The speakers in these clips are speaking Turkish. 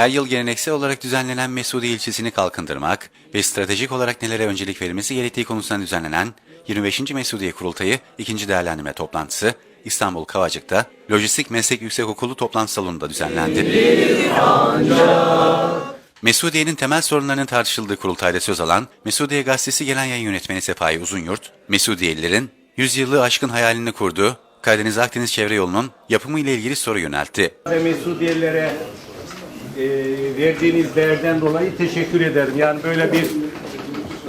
Her yıl geleneksel olarak düzenlenen Mesudi ilçesini kalkındırmak ve stratejik olarak nelere öncelik verilmesi gerektiği konusunda düzenlenen 25. Mesudiye Kurultayı 2. değerlendirme toplantısı İstanbul Kavacık'ta Lojistik Meslek Yüksekokulu toplantı salonunda düzenlendi. Mesudiye'nin temel sorunlarının tartışıldığı kurultayda söz alan Mesudiye Gazetesi Genel Yayın Yönetmeni Sefahi Uzunyurt, Mesudiyelilerin yüzyıllığı aşkın hayalini kurduğu Karadeniz-Akdeniz çevre yolunun yapımı ile ilgili soru yöneltti. Mesudiyelilere e, verdiğiniz değerden dolayı teşekkür ederim. Yani böyle bir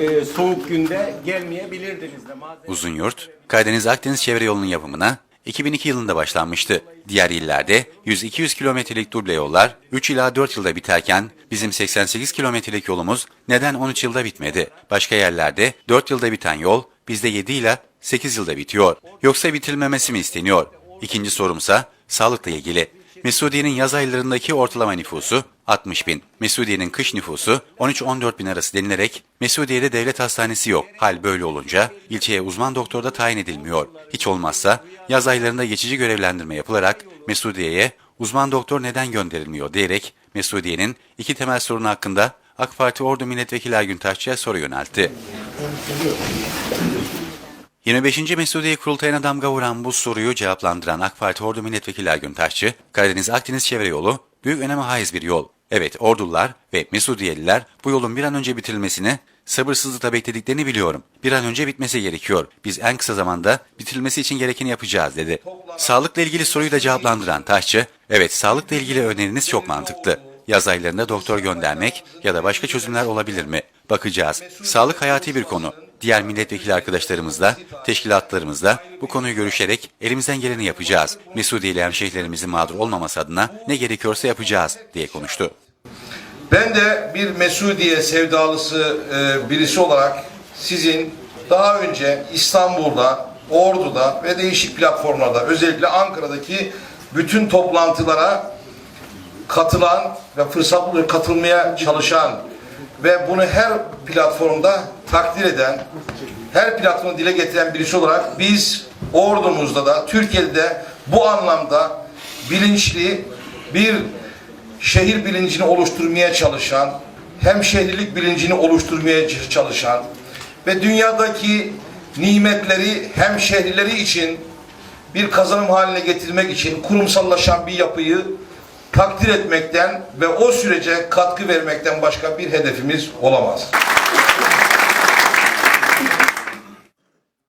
e, soğuk günde gelmeyebilirdiniz de. Malzeme- Uzunyurt, Karadeniz-Akdeniz çevre yolunun yapımına 2002 yılında başlanmıştı. Diğer illerde 100-200 kilometrelik duble yollar 3 ila 4 yılda biterken bizim 88 kilometrelik yolumuz neden 13 yılda bitmedi? Başka yerlerde 4 yılda biten yol bizde 7 ila 8 yılda bitiyor. Yoksa bitirilmemesi mi isteniyor? İkinci sorumsa sağlıkla ilgili. Mesudiye'nin yaz aylarındaki ortalama nüfusu 60 bin. Mesudiye'nin kış nüfusu 13-14 bin arası denilerek Mesudiye'de devlet hastanesi yok. Hal böyle olunca ilçeye uzman doktor da tayin edilmiyor. Hiç olmazsa yaz aylarında geçici görevlendirme yapılarak Mesudiye'ye uzman doktor neden gönderilmiyor diyerek Mesudiye'nin iki temel sorunu hakkında AK Parti Ordu Milletvekili Ergün Taşçı'ya soru yöneltti. 25. Mesudiye Kurultayı'na damga vuran bu soruyu cevaplandıran AK Parti Ordu Milletvekili Ergün Taşçı, Karadeniz-Akdeniz çevre yolu büyük öneme haiz bir yol. Evet, Ordular ve Mesudiyeliler bu yolun bir an önce bitirilmesini sabırsızlıkla beklediklerini biliyorum. Bir an önce bitmesi gerekiyor. Biz en kısa zamanda bitirilmesi için gerekeni yapacağız dedi. Sağlıkla ilgili soruyu da cevaplandıran Taşçı, evet sağlıkla ilgili öneriniz çok mantıklı. Yaz aylarında doktor göndermek ya da başka çözümler olabilir mi? Bakacağız. Sağlık hayati bir konu. Diğer milletvekili arkadaşlarımızla, teşkilatlarımızla bu konuyu görüşerek elimizden geleni yapacağız. Mesudiyeli hemşehrilerimizin mağdur olmaması adına ne gerekiyorsa yapacağız diye konuştu. Ben de bir Mesudiye sevdalısı e, birisi olarak sizin daha önce İstanbul'da, Ordu'da ve değişik platformlarda özellikle Ankara'daki bütün toplantılara katılan ve fırsat bulup katılmaya çalışan ve bunu her platformda takdir eden, her platformu dile getiren birisi olarak biz ordumuzda da Türkiye'de de bu anlamda bilinçli bir şehir bilincini oluşturmaya çalışan, hem şehirlik bilincini oluşturmaya çalışan ve dünyadaki nimetleri hem şehirleri için bir kazanım haline getirmek için kurumsallaşan bir yapıyı takdir etmekten ve o sürece katkı vermekten başka bir hedefimiz olamaz.